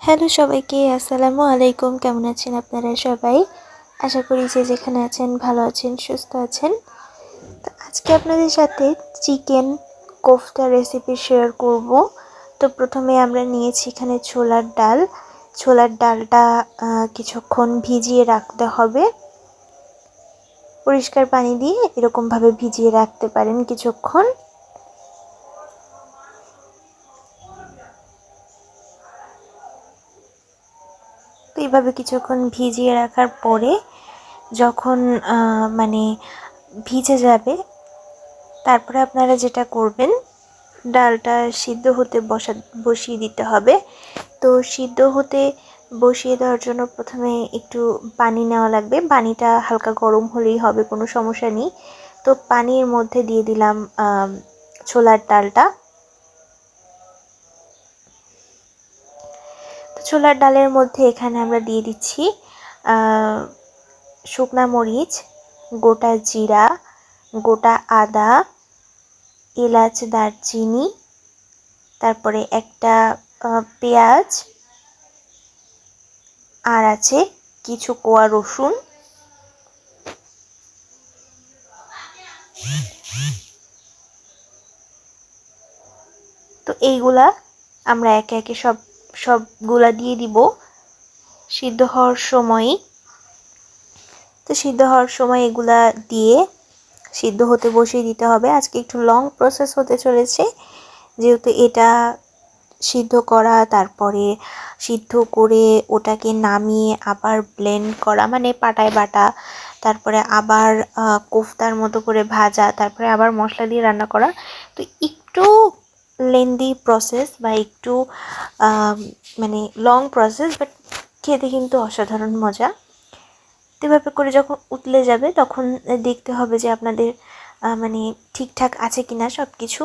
Hello সবাইকে, আসসালামু আলাইকুম। কেমন আছেন আপনারা সবাই? আশা করি যে যেখানে আছেন ভালো আছেন, সুস্থ আছেন। তো আজকে আপনাদের সাথে চিকেন কোফতা রেসিপি শেয়ার করব। তো প্রথমে আমরা নিয়েছি এখানে ছোলার ডাল। ছোলার ডালটা কিছুক্ষণ ভিজিয়ে রাখতে হবে। পরিষ্কার পানি দিয়ে এরকমভাবে ভিজিয়ে রাখতে পারেন কিছুক্ষণ। এইভাবে কিছুক্ষণ ভিজিয়ে রাখার পরে যখন মানে ভিজে যাবে, তারপরে আপনারা যেটা করবেন, ডালটা সিদ্ধ হতে বসা, বসিয়ে দিতে হবে। তো সিদ্ধ হতে বসিয়ে দেওয়ার জন্য প্রথমে একটু পানি নেওয়া লাগবে। পানিটা হালকা গরম হলেই হবে, কোনো সমস্যা নেই। তো পানির মধ্যে দিয়ে দিলাম ছোলার ডালটা। ছোলার ডালের মধ্যে এখানে আমরা দিয়ে দিচ্ছি শুকনা মরিচ, গোটা জিরা, গোটা আদা, এলাচ, দারচিনি, তারপরে একটা পেঁয়াজ, আর আছে কিছু কোয়া রসুন। তো এইগুলা আমরা একে একে সব সবগুলা দিয়ে দিব। সিদ্ধ হওয়ার সময়ই। তো সিদ্ধ হওয়ার সময় এগুলা দিয়ে সিদ্ধ হতে বসিয়ে দিতে হবে। আজকে একটু লং প্রসেস হতে চলেছে। যেহেতু এটা সিদ্ধ করা, তারপরে সিদ্ধ করে ওটাকে নামিয়ে আবার ব্লেন্ড করা মানে পাটায় বাটা, তারপরে আবার কোফতার মতো করে ভাজা, তারপরে আবার মশলা দিয়ে রান্না করা। তো একটু লেন্দি প্রসেস বা একটু মানে লং প্রসেস বাট খেতে কিন্তু অসাধারণ মজা। এভাবে করে যখন উতলে যাবে, তখন দেখতে হবে যে আপনাদের মানে ঠিকঠাক আছে কি না সব কিছু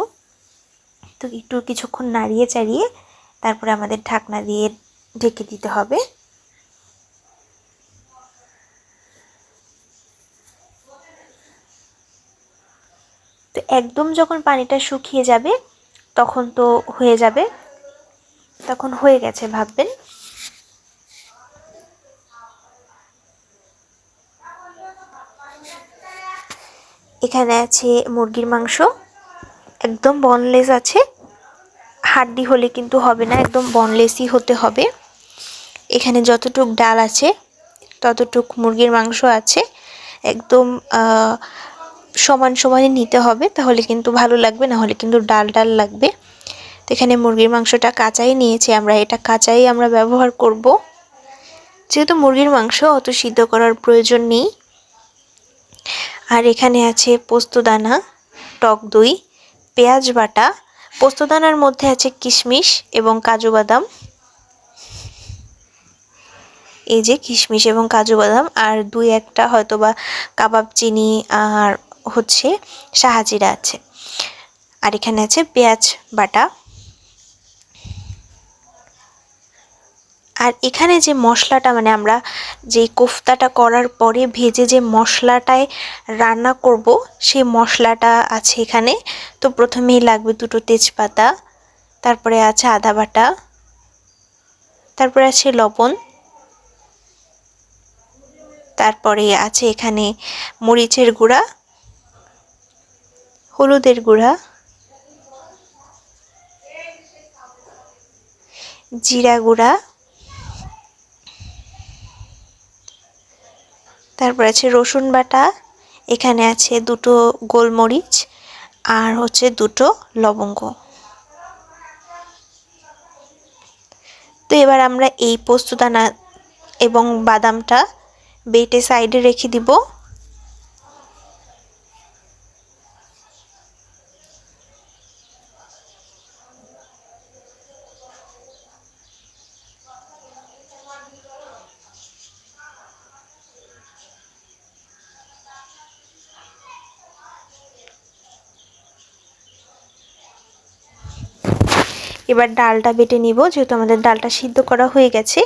তো একটু কিছুক্ষণ নাড়িয়ে চাড়িয়ে তারপরে আমাদের ঢাকনা দিয়ে ঢেকে দিতে হবে। তো একদম যখন পানিটা শুকিয়ে যাবে তখন তো হয়ে যাবে। তখন হয়ে গেছে ভাববেন। এখানে আছে মুরগির মাংস। একদম বনলেস আছে। হাড্ডি হলে কিন্তু হবে না, একদম বনলেসই হতে হবে। এখানে যতটুক ডাল আছে, ততটুক মুরগির মাংস আছে। একদম সমান সমানে নিতে হবে, তাহলে কিন্তু ভালো লাগবে না হলে কিন্তু ডাল ডাল লাগবে। তো এখানে মুরগির মাংসটা কাঁচাই নিয়েছি আমরা, এটা কাঁচাই আমরা ব্যবহার করব। যেহেতু মুরগির মাংস অত সিদ্ধ করার প্রয়োজন নেই। আর এখানে আছে পোস্তদানা টক দই, পেঁয়াজ বাটা পোস্তদানার মধ্যে আছে কিশমিশ এবং কাজু বাদাম। এই যে কিশমিশ এবং কাজু বাদাম, আর দুই একটা হয়তো বা কাবাব চিনি আর হচ্ছে শাহাজিরা আছে। আর এখানে আছে পেঁয়াজ বাটা। আর এখানে যে মশলাটা মানে আমরা যে কোফতাটা করার পরে ভেজে যে মশলাটায় রান্না করব, সেই মশলাটা আছে এখানে। তো প্রথমেই লাগবে দুটো তেজপাতা, তারপরে আছে আদা বাটা, তারপরে আছে লবণ, তারপরে আছে এখানে মরিচের গুঁড়া হলুদের গুঁড়া, জিরা গুঁড়া, তারপর আছে রসুন বাটা, এখানে আছে দুটো গোলমরিচ আর হচ্ছে দুটো লবঙ্গ। তো এবার আমরা এই পোস্তদানা এবং বাদামটা বেটে সাইডে রেখে দিব। এবার ডালটা বেটে নিব, যেহেতু আমাদের ডালটা সিদ্ধ করা হয়ে গেছে।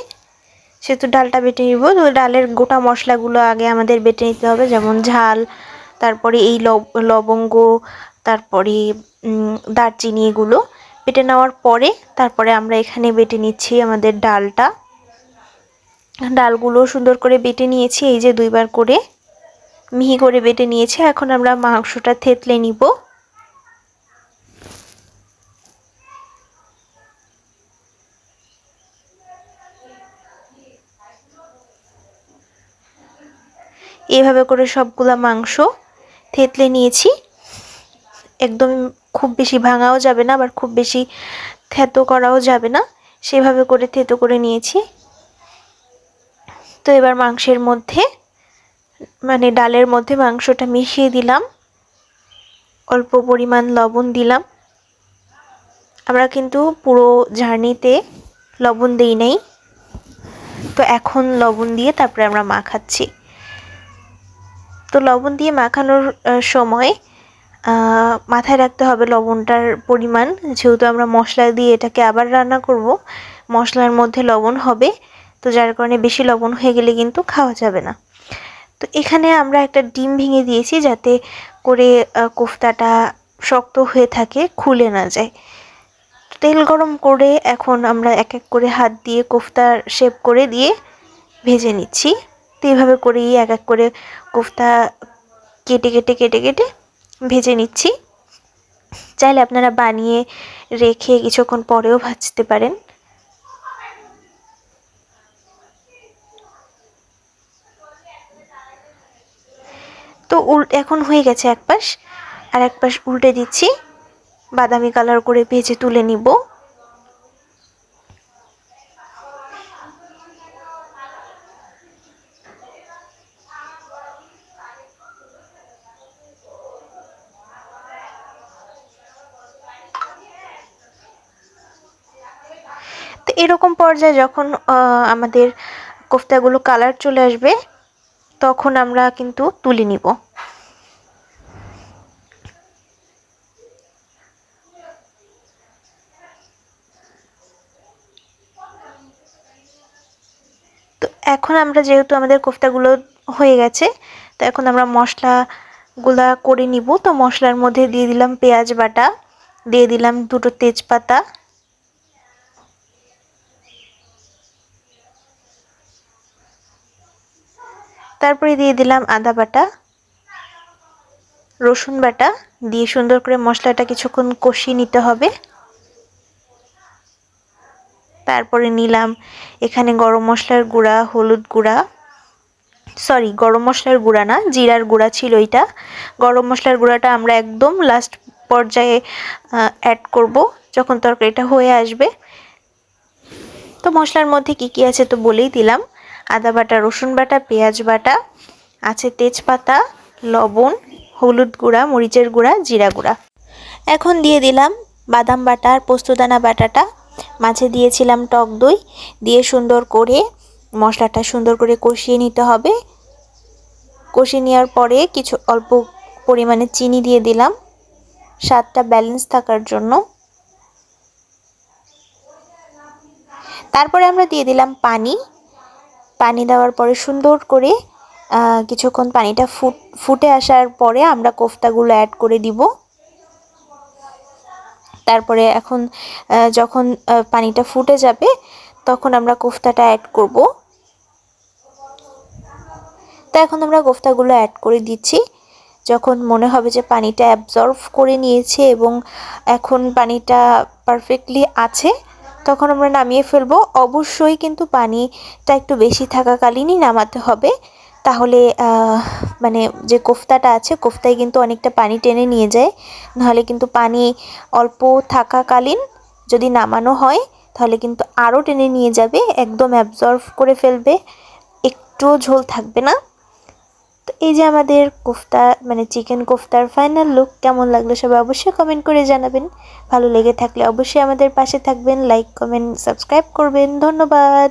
সেহেতু ডালটা বেটে নিব, তো ডালের গোটা মশলাগুলো আগে আমাদের বেটে নিতে হবে, যেমন ঝাল, তারপরে এই লব- লবঙ্গ, তারপরে দারচিনি এগুলো বেটে নেওয়ার পরে তারপরে আমরা এখানে বেটে নিচ্ছি আমাদের ডালটা। ডালগুলো সুন্দর করে বেটে নিয়েছি, এই যে দুইবার করে। মিহি করে বেটে নিয়েছি, এখন আমরা মাংসটা থেতলে নিব। এভাবে করে সবগুলা মাংস থেতলে নিয়েছি। একদম খুব বেশি ভাঙাও যাবে না, আবার খুব বেশি থেতো করাও যাবে না। সেভাবে করে থেতো করে নিয়েছি। তো এবার মাংসের মধ্যে মানে ডালের মধ্যে মাংসটা মিশিয়ে দিলাম। অল্প পরিমাণ লবণ দিলাম। আমরা কিন্তু পুরো ঝার্নিতে লবণ দিই নাই। তো এখন লবণ দিয়ে তারপরে আমরা মাখাচ্ছি তো লবণ দিয়ে মাখানোর সময় মাথায় রাখতে হবে লবণটার পরিমাণ। যেহেতু আমরা মশলা দিয়ে এটাকে আবার রান্না করব, মশলার মধ্যে লবণ হবে, তো যার কারণে বেশি লবণ হয়ে গেলে কিন্তু খাওয়া যাবে না। তো এখানে আমরা একটা ডিম ভেঙে দিয়েছি যাতে করে কোফতাটা শক্ত হয়ে থাকে, খুলে না যায়। তেল গরম করে এখন আমরা এক এক করে হাত দিয়ে কোফতার শেপ করে দিয়ে ভেজে নিচ্ছি। তো এভাবে করেই এক এক করে কোফতা কেটে কেটে কেটে কেটে ভেজে নিচ্ছি। চাইলে আপনারা বানিয়ে রেখে কিছুক্ষণ পরেও ভাজতে পারেন। তো এখন হয়ে গেছে এক পাশ। আর এক পাশ উল্টে দিচ্ছি। বাদামি কালার করে ভেজে তুলে নিব তো এরকম পর্যায়ে যখন আমাদের কোফতাগুলো কালার চলে আসবে, তখন আমরা কিন্তু তুলে নিব। তো এখন আমরা যেহেতু আমাদের কোফতাগুলো হয়ে গেছে, তো এখন আমরা মশলাগুলা করে নিব। তো মশলার মধ্যে দিয়ে দিলাম পেঁয়াজ বাটা, দিয়ে দিলাম দুটো তেজপাতা তারপরে দিয়ে দিলাম আদা বাটা, রসুন বাটা, দিয়ে সুন্দর করে মশলাটা কিছুক্ষণ কষিয়ে নিতে হবে। তারপরে নিলাম এখানে গরম মশলার গুঁড়া, হলুদ গুঁড়া সরি গরম মশলার গুঁড়া না, জিরার গুঁড়া ছিল এটা। গরম মশলার গুঁড়াটা আমরা একদম লাস্ট পর্যায়ে অ্যাড করব যখন তরকারিটা হয়ে আসবে। তো মশলার মধ্যে কি কি আছে তো বলেই দিলাম। আদা বাটা, রসুন বাটা, পেঁয়াজ বাটা, আছে তেজপাতা, লবণ, হলুদ গুঁড়া, মরিচের গুঁড়া, জিরা গুঁড়া। এখন দিয়ে দিলাম বাদাম বাটা আর পোস্তদানা বাটাটা। মাঝে দিয়েছিলাম টক দই। দিয়ে সুন্দর করে মশলাটা সুন্দর করে কষিয়ে নিতে হবে। কষিয়ে নেওয়ার পরে কিছু অল্প পরিমাণে চিনি দিয়ে দিলাম। স্বাদটা ব্যালেন্স থাকার জন্য। তারপরে আমরা দিয়ে দিলাম পানি। পানি দেওয়ার পরে সুন্দর করে কিছুক্ষণ পানিটা ফুট, ফুটে আসার পরে আমরা কোফতাগুলো অ্যাড করে দিব। তারপরে এখন যখন পানিটা ফুটে যাবে, তখন আমরা কোফতাটা অ্যাড করব। তা এখন আমরা কোফতাগুলো অ্যাড করে দিচ্ছি। যখন মনে হবে যে পানিটা অ্যাবজর্ভ করে নিয়েছে এবং এখন পানিটা পারফেক্টলি আছে তখন আমরা নামিয়ে ফেলব। অবশ্যই কিন্তু পানিটা একটু বেশি থাকাকালীনই নামাতে হবে। তাহলে মানে যে কোফতাটা আছে, কোফতায় কিন্তু অনেকটা পানি টেনে নিয়ে যায়। নাহলে কিন্তু পানি অল্প থাকাকালীন যদি নামানো হয়, তাহলে কিন্তু আরও টেনে নিয়ে যাবে, একদম অ্যাবজর্ভ করে ফেলবে। একটুও ঝোল থাকবে না। তো এই যে আমাদের কোফতা মানে চিকেন কোফতার ফাইনাল লুক কেমন লাগল সবাই অবশ্যই কমেন্ট করে জানাবেন। ভালো লেগে থাকলে অবশ্যই আমাদের পাশে থাকবেন লাইক কমেন্ট সাবস্ক্রাইব করবেন। ধন্যবাদ।